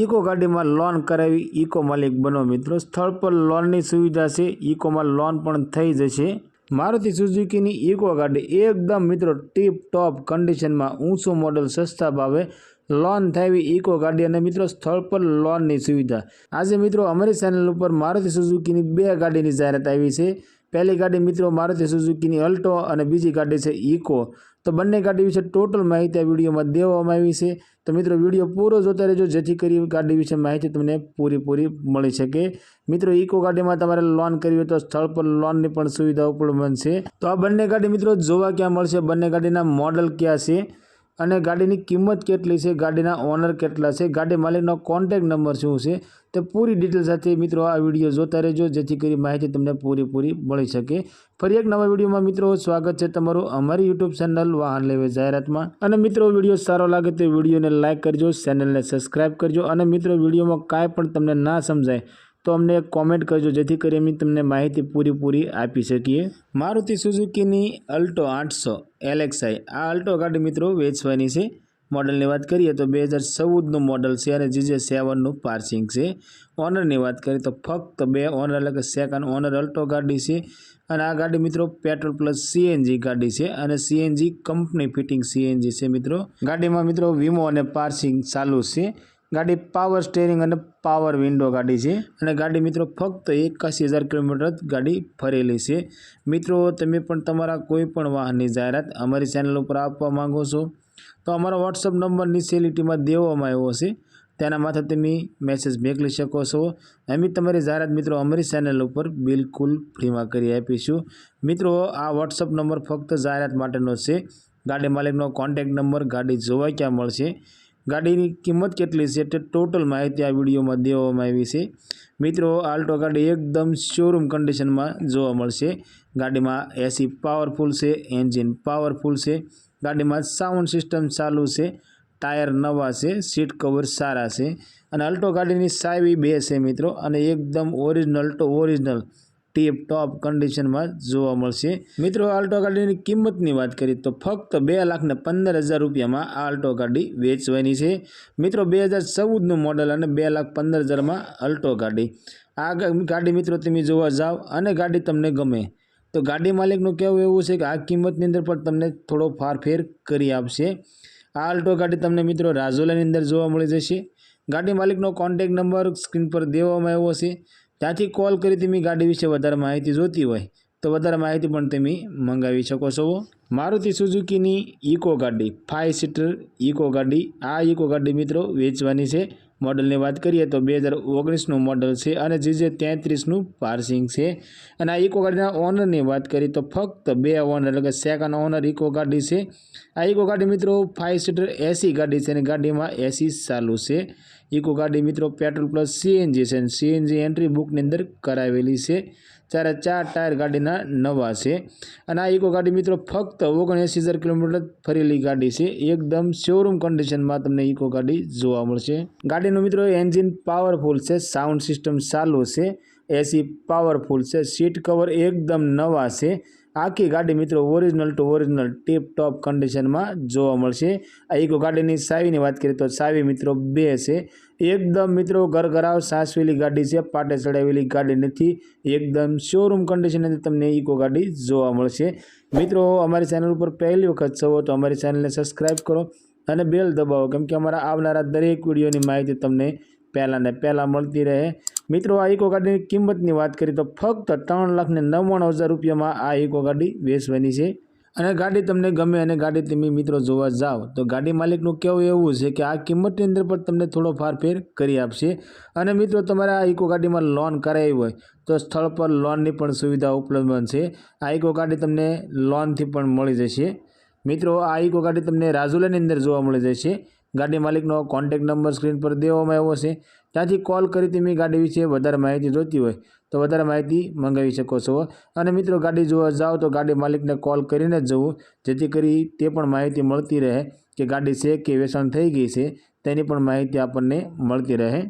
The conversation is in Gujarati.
ઇકો ગાડીમાં લોન કરાવી ઇકો માલિક બનો મિત્રો. સ્થળ પર લોનની સુવિધા છે ઇકોમાં લોન પણ થઈ જશે. મારુતિ સુઝુકીની ઇકો ગાડી એકદમ મિત્રો ટીપ ટોપ કન્ડિશનમાં ઊંચું મોડલ સસ્તા ભાવે લોન થાય ઇકો ગાડી અને મિત્રો સ્થળ પર લોનની સુવિધા. આજે મિત્રો અમારી ચેનલ ઉપર મારુતિ સુઝુકીની બે ગાડીની જાહેરાત આવી છે. પહેલી ગાડી મિત્રો મારુતિ સુઝુકીની અલ્ટો અને બીજી ગાડી છે ઇકો તો બંને ગાડી વિશે ટોટલ માહિતી આ વિડીયોમાં દેવામાં આવી છે. તો મિત્રો, વીડિયો પૂરો જોતા રહેજો, જેથી કરી ગાડી વિશે માહિતી તમને પૂરેપૂરી મળી શકે. મિત્રો ઇકો ગાડીમાં તમારે લોન કરવી હોય તો સ્થળ પર લોનની પણ સુવિધા ઉપલબ્ધ બનશે. તો આ બંને ગાડી મિત્રો, જોવા ક્યાં મળશે? બંને ગાડીના મોડલ ક્યાં છે? અને ગાડીની કિંમત કેટલી છે, ગાડીના ઓનર કેટલા છે, ગાડી માલિકનો કોન્ટેક્ટ નંબર શું છે, તે પૂરી ડિટેલ સાથે મિત્રો આ વીડિયો જોતા રહેજો, જેથી કરી માહિતી તમને પૂરેપૂરી મળી શકે. ફરી એક નવા વિડીયોમાં મિત્રો સ્વાગત છે તમારું અમારી યુટ્યુબ ચેનલ વાહન લેવે જાહેરાતમાં. અને મિત્રો વીડિયો સારો લાગે તો વિડીયોને લાઇક કરજો ચેનલને સબસ્ક્રાઇબ કરજો, અને મિત્રો વિડીયોમાં કાંઈ પણ તમને ના સમજાય તો અમને કોમેન્ટ કરજો, જેથી કરી અમે તમને માહિતી પૂરીપૂરી આપી શકીએ. મારુતિ સુઝુકીની અલ્ટો આઠસો એલેક્સાઈ આ અલ્ટો ગાડી મિત્રો વેચવાની છે. મોડલની વાત કરીએ તો બે હજાર ચૌદનું મોડલ છે અને જીજે સેવનનું પાર્સિંગ છે. ઓનરની વાત કરીએ તો ફક્ત બે ઓનર, એટલે કે સેકન્ડ ઓનર અલ્ટો ગાડી છે. અને આ ગાડી મિત્રો પેટ્રોલ પ્લસ સીએનજી ગાડી છે અને સીએનજી કંપની ફિટિંગ સીએનજી છે મિત્રો. ગાડીમાં મિત્રો વીમો અને પાર્સિંગ ચાલુ છે. ગાડી પાવર સ્ટેરિંગ અને પાવર વિન્ડો ગાડી છે. અને ગાડી મિત્રો ફક્ત એકાસી હજાર કિલોમીટર ગાડી ફરેલી છે. મિત્રો, તમે પણ તમારા કોઈ પણ વાહનની જાહેરાત અમારી ચેનલ ઉપર આપવા માંગો છો, તો અમારો વોટ્સઅપ નંબર નીચે લીટીમાં દેવામાં આવ્યો છે તેના માથે તમે મેસેજ મોકલી શકો છો. અમે તમારી જાહેરાત મિત્રો અમારી ચેનલ ઉપર બિલકુલ ફ્રીમાં કરી આપીશું. મિત્રો, આ વોટ્સઅપ નંબર ફક્ત જાહેરાત માટેનો છે. ગાડી માલિકનો કોન્ટેક્ટ નંબર ગાડી જોવા ક્યાં મળશે? ગાડીની કિંમત કેટલી છે તે ટોટલ માહિતી આ વિડીયોમાં દેવામાં આવી છે. મિત્રો, આલ્ટો ગાડી એકદમ શોરૂમ કન્ડિશનમાં જોવા મળશે. ગાડીમાં એસી પાવરફુલ છે એન્જિન પાવરફુલ છે. ગાડીમાં સાઉન્ડ સિસ્ટમ ચાલુ છે ટાયર નવા છે સીટ કવર સારા છે. અને અલ્ટો ગાડીની સાવી બે છે મિત્રો, અને એકદમ original Alto original tip top કન્ડિશનમાં જોવા મળશે. મિત્રો, આલ્ટો ગાડીની કિંમતની વાત કરીએ તો ફક્ત બે લાખ ને પંદર હજાર રૂપિયામાં આ આલ્ટો ગાડી વેચવાની છે. મિત્રો, બે હજાર ચૌદનું મોડલ અને બે લાખ પંદર હજારમાં અલ્ટો ગાડી. આ ગાડી મિત્રો તમે જોવા જાઓ અને ગાડી તમને ગમે. તો ગાડી માલિકનું કહેવું એવું છે કે આ કિંમતની અંદર પણ તમને થોડો ફારફેર કરી આપશે. આ આલ્ટો ગાડી તમને મિત્રો રાજોલાની અંદર જોવા મળી જશે. ગાડી માલિકનો કોન્ટેક નંબર સ્ક્રીન પર દેવામાં આવ્યો છે. ત્યાંથી કોલ કરી તમે ગાડી વિશે વધારે માહિતી જોતી હોય, તો વધારે માહિતી પણ તમે મંગાવી શકો છો. મારુતિ સુઝુકીની ઇકો ગાડી ફાઇવ સીટર ઇકો ગાડી. આ ઇકો ગાડી મિત્રો વેચવાની છે મોડલની વાત કરીએ તો બે હજાર ઓગણીસનું મોડલ છે અને જે જે તેત્રીસનું પાર્સિંગ છે. અને આ ઇકો ગાડીના ઓનરની વાત કરીએ તો ફક્ત બે ઓનર, એટલે કે સેકન્ડ ઓનર ઇકો ગાડી છે. આ ઇકો ગાડી મિત્રો ફાઇવ સીટર એસી ગાડી છે અને ગાડીમાં એસી ચાલુ છે. ઇકો ગાડી મિત્રો પેટ્રોલ પ્લસ સીએનજી છે અને સીએનજી એન્ટ્રી બુકની અંદર કરાવેલી છે. ત્યારે ચાર ટાયર ગાડીના નવા છે. અને આ ઇકો ગાડી મિત્રો ફક્ત ઓગણએંસી હજાર કિલોમીટર ફરેલી ગાડી છે. એકદમ શોરૂમ કન્ડિશનમાં તમને ઇકો ગાડી જોવા મળશે. ગાડીનું મિત્રો એન્જિન પાવરફુલ છે સાઉન્ડ સિસ્ટમ ચાલુ છે એસી પાવરફુલ છે સીટ કવર એકદમ નવા છે. આખી ગાડી મિત્રો original to original tip top કન્ડિશનમાં જોવા મળશે. આ ઇકો ગાડીની સાવીની વાત કરીએ તો સાવી મિત્રો બે છે. એકદમ મિત્રો ઘરઘરાવ સાસવેલી ગાડી છે, પાટે ચડાવેલી ગાડી નથી. એકદમ શોરૂમ કન્ડિશન અંદર તમને ઇકો ગાડી જોવા મળશે. મિત્રો, અમારી ચેનલ ઉપર પહેલી વખત છો તો અમારી ચેનલને સબસ્ક્રાઈબ કરો. અને બેલ દબાવો, કેમ કે અમારા આવનારા દરેક વિડીયોની માહિતી તમને પહેલાં ને પહેલાં મળતી રહે. મિત્રો, આ ઇકો ગાડીની કિંમતની વાત કરીએ તો ફક્ત ત્રણ લાખ ને નવ્વાણું હજાર રૂપિયામાં આ ઇકો ગાડી વેચવાની છે. અને ગાડી તમને ગમે અને ગાડી તમે મિત્રો જોવા જાઓ તો ગાડી માલિકનું કહેવું એવું છે કે આ કિંમતની અંદર પણ તમને થોડો ફારફેર કરી આપશે. અને મિત્રો, તમારે આ ઇકો ગાડીમાં લોન કરાવી હોય, તો સ્થળ પર લોનની પણ સુવિધા ઉપલબ્ધ બનશે આ ઇકો ગાડી તમને લોનથી પણ મળી જશે. મિત્રો, આ ઇકો ગાડી તમને રાજુલાની અંદર જોવા મળી જશે ગાડી માલિકનો કોન્ટેક્ટ નંબર સ્ક્રીન પર દેવામાં આવ્યો છે. ત્યાંથી કોલ કરી તમે ગાડી વિશે વધારે માહિતી જોતી હોય તો વધારે માહિતી મંગાવી શકો છો. અને મિત્રો, ગાડી જોવા જાઓ તો ગાડી માલિકને કોલ કરીને જ જવું, જેથી કરી તે પણ માહિતી મળતી રહે કે ગાડી છે કે વેચાણ થઈ ગઈ છે, તેની પણ માહિતી આપણને મળતી રહે.